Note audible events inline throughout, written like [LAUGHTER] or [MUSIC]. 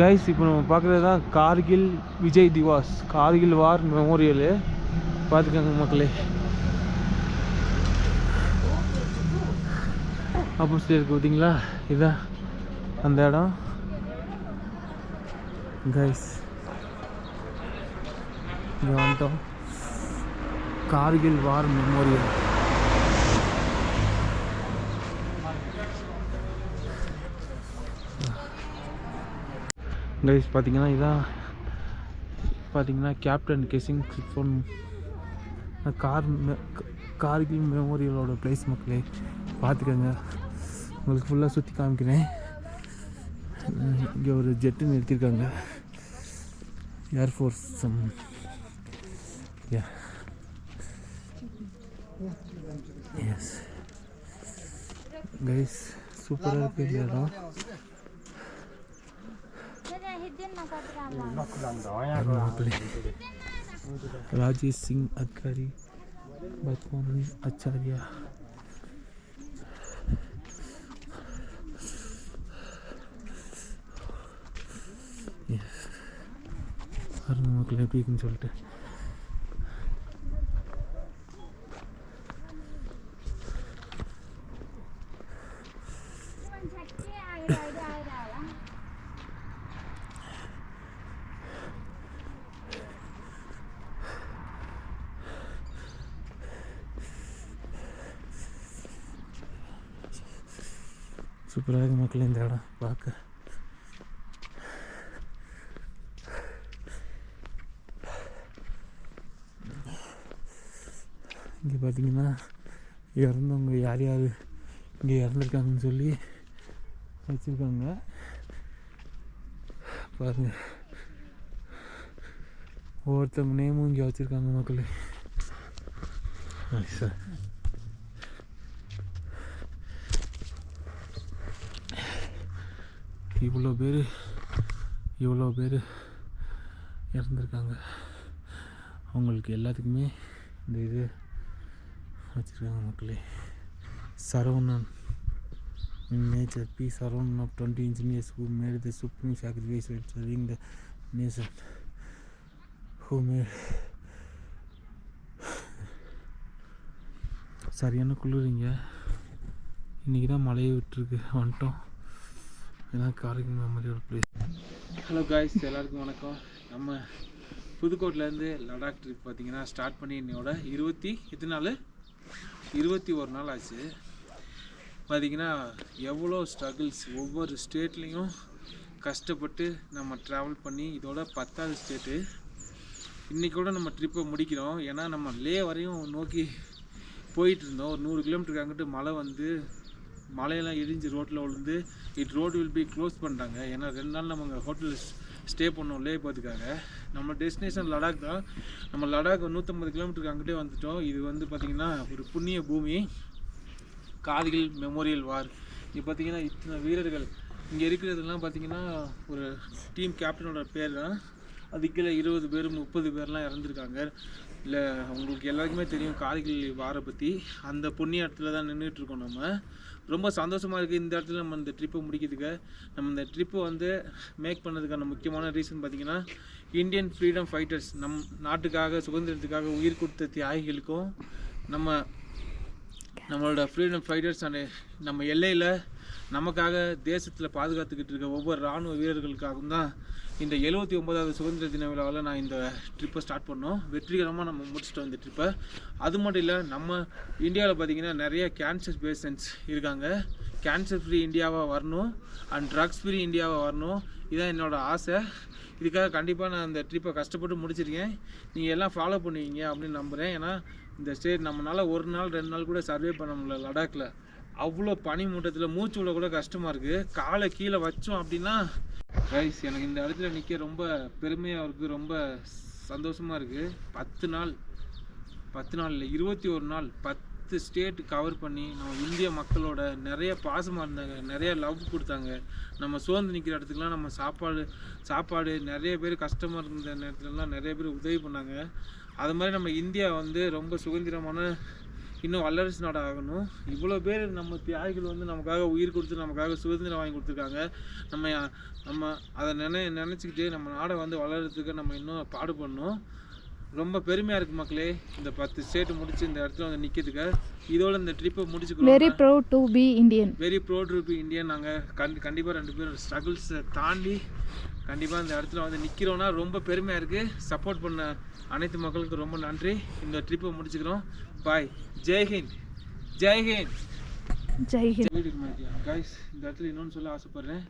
Guys இப்போ நம்ம பார்க்குறது தான் கார்கில் விஜய் திவாஸ். கார்கில் வார் மெமோரியலு பார்த்துக்கோங்க மக்களே. ஆப்போசிட் இருக்கு பார்த்தீங்களா? இதான் அந்த இடம். கைஸ் இங்கே வந்துட்டோம். கார்கில் வார் மெமோரியல் கைஸ் பார்த்தீங்கன்னா இதான் பார்த்தீங்கன்னா கேப்டன் கெசிங் ஃபோன் கார் கார்கில் மெமோரியலோட பிளேஸ் மக்களே பார்த்துக்கோங்க உங்களுக்கு ஃபுல்லாக சுற்றி காமிக்கிறேன். இங்கே ஒரு ஜெட்டு நிறுத்தியிருக்காங்க ஏர்ஃபோர்ஸ் எஸ் கைஸ் சூப்பராக இருக்குது இந்த இடம். மக்களே ராஜேஷ் சிங் அத்காரி பத்மானி ஆச்சாரியா Yes. பாருங்க மக்கள் எப்படி இருக்குன்னு சொல்லிட்டு சூப்பராக இருக்கு மக்கள் இந்த இடம் பார்க்க இங்கே பார்த்தீங்கன்னா இறந்தவங்க யார் யார் இங்கே இறந்துருக்காங்கன்னு சொல்லி வச்சுருக்காங்க பாருங்கள் ஒவ்வொருத்தவங்க நேமும் இங்கே வச்சுருக்காங்க மக்கள் சார் இவ்வளோ பேர் இவ்வளோ பேர் இறந்துருக்காங்க. அவங்களுக்கு எல்லாத்துக்குமே இந்த இது வச்சுருக்காங்க மக்களே. Saravanan in nature P. Saran of 20 engineers who made the supreme sacrifice of serving the nation. Who made சரியான குளிரிங்க இன்றைக்கி தான் மழையை விட்டுருக்கு. வந்துட்டோம். இதான் காரைக்குடி மெமரியோட பிளேஸ் ஹலோ காய்ஸ் எல்லாருக்கும் வணக்கம். நம்ம புதுக்கோட்டிலேருந்து லடாக் ட்ரிப் பார்த்தீங்கன்னா ஸ்டார்ட் பண்ணி இன்னையோட இருபத்தி எத்தனை நாள் இருபத்தி ஒரு நாள் ஆச்சு. பார்த்தீங்கன்னா எவ்வளோ ஸ்ட்ரகிள்ஸ் ஒவ்வொரு ஸ்டேட்லேயும் கஷ்டப்பட்டு நம்ம ட்ராவல் பண்ணி இதோட பத்தாவது ஸ்டேட்டு இன்றைக்கி கூட நம்ம ட்ரிப்பை முடிக்கிறோம். ஏன்னா நம்ம லே வரையும் நோக்கி போயிட்டு இருந்தோம். ஒரு நூறு கிலோமீட்டருக்கு அங்கிட்டு மழை வந்து மழையெல்லாம் இடிஞ்சு ரோட்டில் விழுந்து it road will be close பண்ணிட்டாங்க. ஏன்னா ரெண்டு நாள் நம்ம அங்கே ஹோட்டலில் ஸ்டே பண்ணோம் லே பார்த்துக்காக நம்ம டெஸ்டினேஷன் லடாக் தான். நம்ம லடாக் நூற்றம்பது கிலோமீட்டருக்கு அங்கிட்டே வந்துட்டோம். இது வந்து பார்த்திங்கன்னா ஒரு புண்ணிய பூமி. கார்கில் மெமோரியல் வார் இது பார்த்தீங்கன்னா இத்தனை வீரர்கள். இங்கே இருக்கிறதெல்லாம் பார்த்தீங்கன்னா ஒரு டீம் கேப்டனோட பேர் தான். அதுக்குள்ள இருபது பேர் முப்பது பேர்லாம் இறந்துருக்காங்க. இல்லை உங்களுக்கு எல்லாருக்குமே தெரியும் கார்கில் வாரை பற்றி அந்த புண்ணிய இடத்துல தான் நின்றுட்டு இருக்கோம் நம்ம. ரொம்ப சந்தோஷமாக இருக்குது இந்த இடத்துல நம்ம இந்த ட்ரிப்பை முடிக்கிறதுக்கு. நம்ம இந்த ட்ரிப்பை வந்து மேக் பண்ணதுக்கான முக்கியமான ரீசன் பார்த்திங்கன்னா இந்தியன் ஃப்ரீடம் ஃபைட்டர்ஸ் நம் நாட்டுக்காக சுதந்திரத்துக்காக உயிர் கொடுத்த தியாகிகளுக்கும் நம்ம நம்மளோட ஃப்ரீடம் ஃபைட்டர்ஸ் அண்ட் நம்ம எல்லையில் நமக்காக தேசத்தில் பாதுகாத்துக்கிட்டு இருக்க ஒவ்வொரு இராணுவ வீரர்களுக்காகவும் தான் இந்த எழுபத்தி ஒன்பதாவது சுதந்திர தின விழாவில் நான் இந்த ட்ரிப்பை ஸ்டார்ட் பண்ணோம். வெற்றிகரமாக நம்ம முடிச்சுட்டு இந்த ட்ரிப்பை அது மட்டும் இல்லை நம்ம இந்தியாவில் பார்த்திங்கன்னா நிறைய கேன்சர் பேஷண்ட்ஸ் இருக்காங்க. கேன்சர் ஃப்ரீ இந்தியாவாக வரணும். அண்ட் ட்ரக்ஸ் ஃப்ரீ இந்தியாவாக வரணும். இதுதான் என்னோட ஆசை. இதுக்காக கண்டிப்பாக நான் அந்த ட்ரிப்பை கஷ்டப்பட்டு முடிச்சிருக்கேன். நீங்கள் எல்லாம் ஃபாலோ பண்ணுவீங்க அப்படின்னு நம்புகிறேன் ஏன்னா இந்த ஸ்டேட் நம்மளால் ஒரு நாள் ரெண்டு நாள் கூட சர்வே பண்ண முடியல லடாக்கில் அவ்வளோ பனி மூட்டத்தில் மூச்சு விட கூட கஷ்டமாக இருக்குது காலை கீழே வச்சோம் அப்படின்னா ரைஸ் எனக்கு இந்த இடத்துல நிற்க ரொம்ப பெருமையாக இருக்குது ரொம்ப சந்தோஷமாக இருக்குது பத்து நாள் பத்து நாள் இல்லை இருபத்தி ஒரு நாள் பத்து ஸ்டேட் கவர் பண்ணி நம்ம இந்திய மக்களோட நிறைய பாசமாக இருந்தாங்க நிறைய லவ் கொடுத்தாங்க. நம்ம சோர்ந்து நிற்கிற இடத்துக்குலாம் நம்ம சாப்பாடு சாப்பாடு நிறைய பேர் கஷ்டமாக இருந்த நேரத்துலலாம் நிறைய பேர் உதவி பண்ணாங்க. அது மாதிரி நம்ம இந்தியா வந்து ரொம்ப சுதந்திரமான இன்னும் வல்லரசு நாடு ஆகணும். இவ்வளோ பேர் நம்ம தியாகிகள் வந்து நமக்காக உயிர் கொடுத்து நமக்காக சுதந்திரம் வாங்கி கொடுத்துருக்காங்க. நம்ம நம்ம அதை நினை நினச்சிக்கிட்டு நம்ம நாடை வந்து வளர்கிறதுக்கு நம்ம இன்னும் பாடுபடணும். ரொம்ப பெருமையாக இருக்குது மக்களே இந்த பத்து ஸ்டேட் முடிச்சு இந்த இடத்துல வந்து நிற்கிறதுக்கு இதோட இந்த ட்ரிப்பை முடிச்சுக்கிறோம் very proud to be Indian very proud to be Indian நாங்கள் கண்டி கண்டிப்பாக ரெண்டு பேரும் ஸ்ட்ரகிள்ஸை தாண்டி கண்டிப்பாக இந்த இடத்துல வந்து நிற்கிறோன்னா ரொம்ப பெருமையாக இருக்குது சப்போர்ட் பண்ண அனைத்து மக்களுக்கும் ரொம்ப நன்றி. இந்த ட்ரிப்பை முடிச்சுக்கிறோம். பாய் ஜெய்ஹிந்த் ஜெய்ஹிந்த் ஜெய்ஹிந்த் வீட்டுக்கு கைஸ் இந்த இடத்துல இன்னொன்று சொல்ல ஆசைப்பட்றேன்.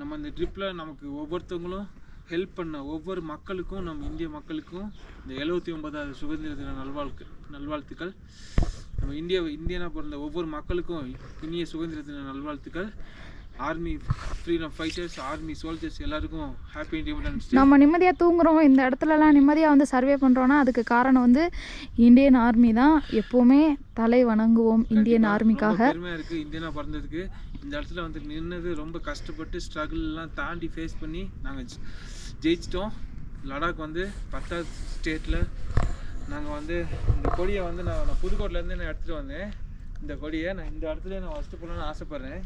நம்ம இந்த ட்ரிப்பில் நமக்கு ஒவ்வொருத்தவங்களும் ஹெல்ப் பண்ண ஒவ்வொரு மக்களுக்கும் நம்ம இந்திய மக்களுக்கும் இந்த எழுபத்தி ஒன்பதாவது சுதந்திர தின நல்வாழ்க்கு நல்வாழ்த்துக்கள். நம்ம இந்திய இந்தியனாக பிறந்த ஒவ்வொரு மக்களுக்கும் இனிய சுதந்திர தின நல்வாழ்த்துக்கள். Army freedom fighters army soldiers எல்லாருக்கும் ஹாப்பி இண்டிபெண்டன்ஸ் நம்ம நிம்மதியாக தூங்குறோம். இந்த இடத்துலலாம் நிம்மதியாக வந்து சர்வே பண்ணுறோன்னா அதுக்கு காரணம் வந்து இந்தியன் ஆர்மி தான். எப்போவுமே தலை வணங்குவோம் இந்தியன் ஆர்மிக்காக பெருமையாக இருக்குது இந்தியனா பிறந்ததுக்கு. இந்த இடத்துல வந்து நின்னது ரொம்ப கஷ்டப்பட்டு எல்லாம் தாண்டி ஃபேஸ் பண்ணி நாங்கள் ஜெயிச்சிட்டோம். லடாக் வந்து பத்தாவது ஸ்டேட்டில் நாங்கள் வந்து இந்த கொடியை வந்து நான் நான் புதுக்கோட்டையிலேருந்து நான் எடுத்துகிட்டு வந்தேன். இந்த கொடியை நான் இந்த இடத்துல நான் ஃபஸ்ட்டு போகணுன்னு ஆசைப்பட்றேன்.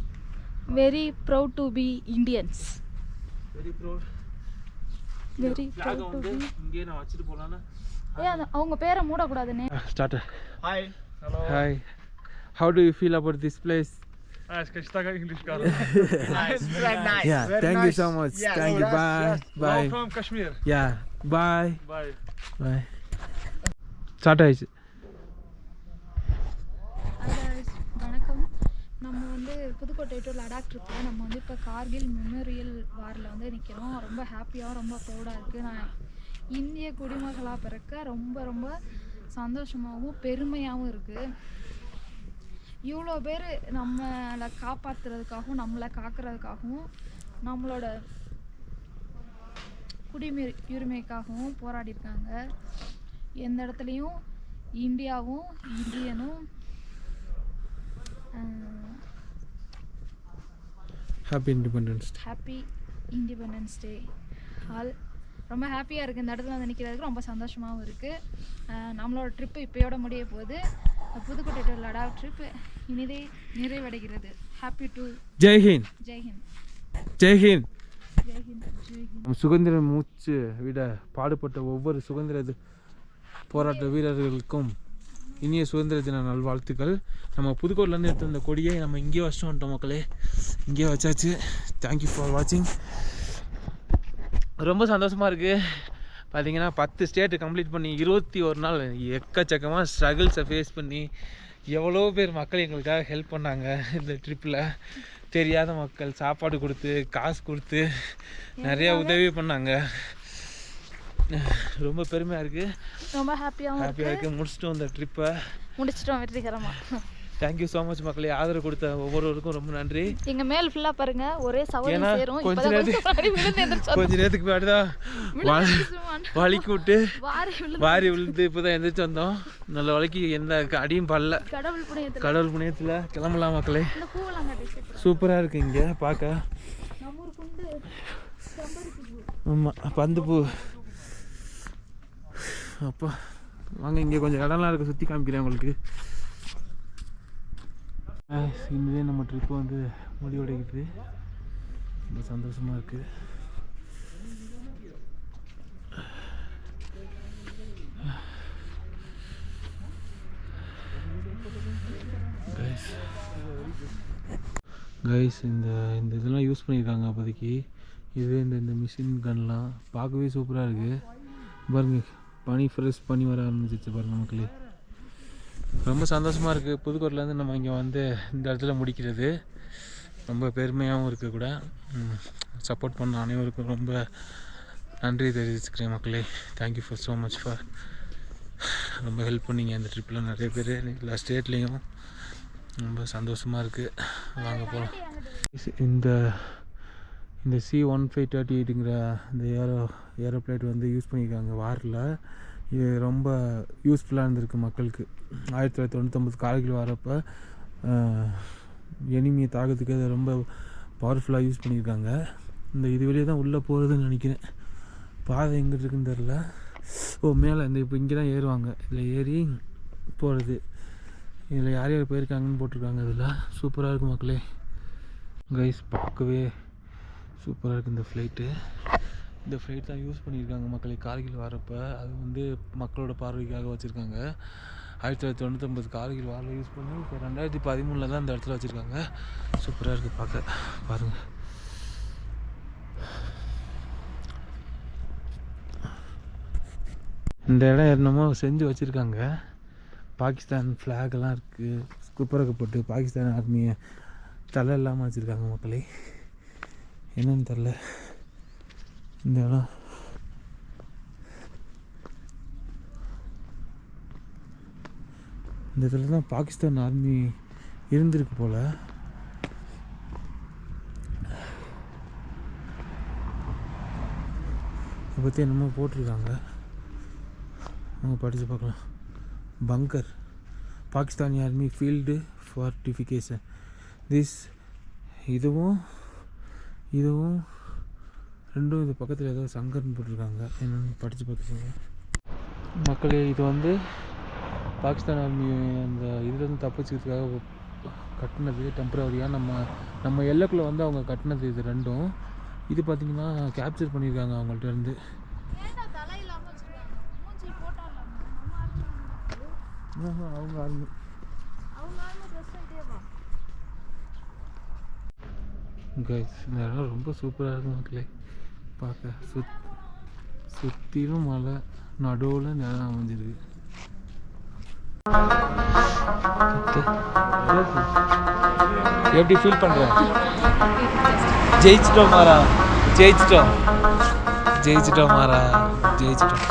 Very proud to be Indians very proud very ஃப்ளாகை வந்து இங்கேயே நான் வச்சுட்டு போகலான்னு ஏ அந்த அவங்க பேரை மூடக்கூடாதுன்னே start Hi. Hello. Hi how do you feel about this place Ah, ska [LAUGHS] jag snacka engelska? nice, very nice. Yeah, very thank you nice. so much. Yeah, Thank no, you. that's- Bye. yes. Bye. We're from Kashmir. Yeah bye Bye. Bye start Pudukkottai to Ladakh ட்ரிப்பில் நம்ம வந்து இப்போ Kargil memorial வாரில் வந்து நிற்கிறோம் ரொம்ப ஹாப்பியாக ரொம்ப ப்ரௌடாக இருக்குது நான் இந்திய குடிமகளாக பிறக்க ரொம்ப ரொம்ப சந்தோஷமாகவும் பெருமையாகவும் இருக்குது இவ்வளோ பேர் நம்மளை காப்பாற்றுறதுக்காகவும் நம்மளை காக்கிறதுக்காகவும் நம்மளோட குடிமை உரிமைக்காகவும் போராடிருக்காங்க எந்த இடத்துலையும்? இந்தியாவும் இந்தியனும் happy independence happy independence day all ரொம்ப ஹாப்பியாக இருக்குது இந்த இடத்துல வந்து நிற்கிறதுக்கு ரொம்ப சந்தோஷமாகவும் இருக்குது நம்மளோட ட்ரிப்பு இப்போயோட முடிய போகுது. புதுக்கோட்டை டு லடாக் ட்ரிப் இனிதே நிறைவடைகிறது. ஹாப்பி டு ஜெய்ஹிந்த் ஜெய்ஹிந்த் ஜெய்ஹிந்த் சுதந்திர மூச்சு விட பாடுபட்ட ஒவ்வொரு சுதந்திர போராட்ட வீரர்களுக்கும் இனிய சுதந்திர தின நல்வாழ்த்துக்கள். நம்ம புதுக்கோட்லேருந்து எடுத்து வந்த கொடியை நம்ம இங்கேயே வச்சுட்டு வந்துட்டோம் மக்களே. இங்கேயே வச்சாச்சு. தேங்க்யூ ஃபார் வாட்சிங் ரொம்ப சந்தோஷமாக இருக்குது பார்த்தீங்கன்னா பத்து ஸ்டேட்டு கம்ப்ளீட் பண்ணி இருபத்தி ஒரு நாள் எக்கச்சக்கமாக ஸ்ட்ரகிள்ஸை ஃபேஸ் பண்ணி எவ்வளோ பேர் மக்கள் எங்களுக்காக ஹெல்ப் பண்ணாங்க இந்த ட்ரிப்பில் தெரியாத மக்கள் சாப்பாடு கொடுத்து காசு கொடுத்து நிறையா உதவி பண்ணாங்க. [SIGHS] ரொம்ப பெருமையாக இருக்குது ரொம்ப ஹாப்பியாகவும் ஹாப்பியாக இருக்குது முடிச்சிட்டோம் இந்த ட்ரிப்பை முடிச்சிட்டோம் வெற்றிகரமாக தேங்க்யூ ஸோ மச் மக்களே. ஆதரவு கொடுத்த ஒவ்வொருவருக்கும் ரொம்ப நன்றி. எங்க மேல் ஃபுல்லா பாருங்க ஒரே ஏன்னா சேரும். கொஞ்ச இப்பதான் நேரத்துக்கு-. கொஞ்ச நேரத்துக்கு முன்னாடி தான் வலிக்கு விட்டு வாரி விழுந்து. வாரி விழுந்து இப்போ தான் எந்திரிச்சு வந்தோம். நல்ல வலிக்கு எந்த அடியும் படல. கடவுள் புண்ணியத்துல. கிளம்பலாம் மக்களே. கட்டி. சூப்பராக இருக்குது இங்கே பார்க்க ஆமாம் பந்து பூ. அப்போ வாங்க இங்கே கொஞ்சம் இடம்லாம் இருக்குது சுற்றி காமிக்கிறேன் உங்களுக்கு. இன்னதே நம்ம ட்ரிப்பு வந்து முடிவடைக்குது ரொம்ப சந்தோஷமாக இருக்குது கைஸ் கைஸ் இந்த இந்த இதெல்லாம் யூஸ் பண்ணியிருக்காங்க அப்போதைக்கு. இது இந்த இந்த மிஷின் கன்லாம் பார்க்கவே சூப்பராக இருக்குது பாருங்கள் பனி ஃப்ரெஷ் பனி வர ஆரம்பிச்சிச்சு பாருங்க மக்களே. ரொம்ப சந்தோஷமாக இருக்குது புதுக்கோட்டையிலேருந்து நம்ம இங்கே வந்து இந்த இடத்துல முடிக்கிறது. ரொம்ப பெருமையாகவும் இருக்குது கூட. சப்போர்ட் பண்ண அனைவருக்கும் ரொம்ப நன்றி தெரிவிச்சுக்கிறேன் மக்களே. Thank you for so much for ரொம்ப ஹெல்ப் பண்ணீங்க இந்த ட்ரிப்பில் நிறைய பேர். எல்லா ஸ்டேட்லேயும் ரொம்ப சந்தோஷமாக இருக்குது வாங்க போகலாம் இந்த இந்த சி ஒன் ஃபைவ் தேர்ட்டி எயிட்டுங்கிற இந்த ஏரோ ஏரோப்ளேட் வந்து யூஸ் பண்ணியிருக்காங்க வாரில். இது ரொம்ப யூஸ்ஃபுல்லாக இருந்திருக்கு மக்களுக்கு. ஆயிரத்தி தொள்ளாயிரத்தி தொண்ணூத்தொம்பது கார்கில் வரப்போ எனிமியை தாக்கத்துக்கு அது ரொம்ப பவர்ஃபுல்லாக யூஸ் பண்ணியிருக்காங்க. இந்த இது வழியே தான் உள்ளே போகிறதுன்னு நினைக்கிறேன். பாதை எங்கே இருக்குன்னு தெரில ஓ மேலே இந்த இப்போ இங்கே தான் ஏறுவாங்க. இதில் ஏறி போகிறது இதில் யார் யார் போயிருக்காங்கன்னு போட்டிருக்காங்க இதில். சூப்பராக இருக்கும் மக்களே. கைஸ் பார்க்கவே சூப்பராக இருக்குது இந்த ஃப்ளைட்டு இந்த ஃப்ளைட் தான் யூஸ் பண்ணியிருக்காங்க மக்களை கார்கில் வரப்போ. அது வந்து மக்களோட பார்வைக்காக வச்சுருக்காங்க. ஆயிரத்தி தொள்ளாயிரத்தி தொண்ணூத்தொம்பது கார்கில் வாரில் யூஸ் பண்ணி இப்போ ரெண்டாயிரத்தி பதிமூணில் தான் இந்த இடத்துல வச்சுருக்காங்க. சூப்பராக இருக்குது பார்க்க பாருங்கள் இந்த இடம் என்னமோ செஞ்சு வச்சுருக்காங்க. பாகிஸ்தான் ஃப்ளாகெல்லாம் எல்லாம் இருக்குது குப்பரக்கப்பட்டு பாகிஸ்தான் ஆர்மியை தலை இல்லாமல் வச்சுருக்காங்க மக்களே. என்னன்னு தெரில இந்த இடம். இந்த இடத்துல தான் பாகிஸ்தான் ஆர்மி இருந்திருக்கு போல். இதை பற்றி என்னமோ போட்டிருக்காங்க. அவங்க படித்து பார்க்கலாம். Bunker Pakistani army field fortification this இதுவும் இதுவும் ரெண்டும் இது பக்கத்தில் ஏதோ சங்கர்னு போட்டிருக்காங்க. என்னென்னு படித்து பார்த்துக்கோங்க. மக்களே இது வந்து பாகிஸ்தான் ஆர்மி அந்த இதுலேருந்து தப்பிச்சதுக்காக கட்டினது டெம்பரவரியாக நம்ம நம்ம எல்லைக்குள்ளே வந்து அவங்க கட்டினது இது ரெண்டும். இது பார்த்திங்கன்னா கேப்சர் பண்ணியிருக்காங்க அவங்கள்ட்ட இருந்து. ஏன்டா தலை இல்லாம வச்சிருக்காங்க மூஞ்சி போட்டா நம்ம ஆர்மி ஆஹா, அவங்க ஆர்மி அவங்க ஆர்மி ட்ரெஸ் இதேவா கைஸ் இந்த இடம் ரொம்ப சூப்பராக இருக்கும் மக்களே. பார்க்க சுத் சுற்றிலும் மலை நடுவில் நிலம் அமைஞ்சிருக்கு. எப்படி ஃபீல் பண்ணுறேன் ஜெயிச்சிட்டோம் மாறா ஜெயிச்சிட்டோம். ஜெயிச்சிட்டோம் மாறா ஜெயிச்சிட்டோம்.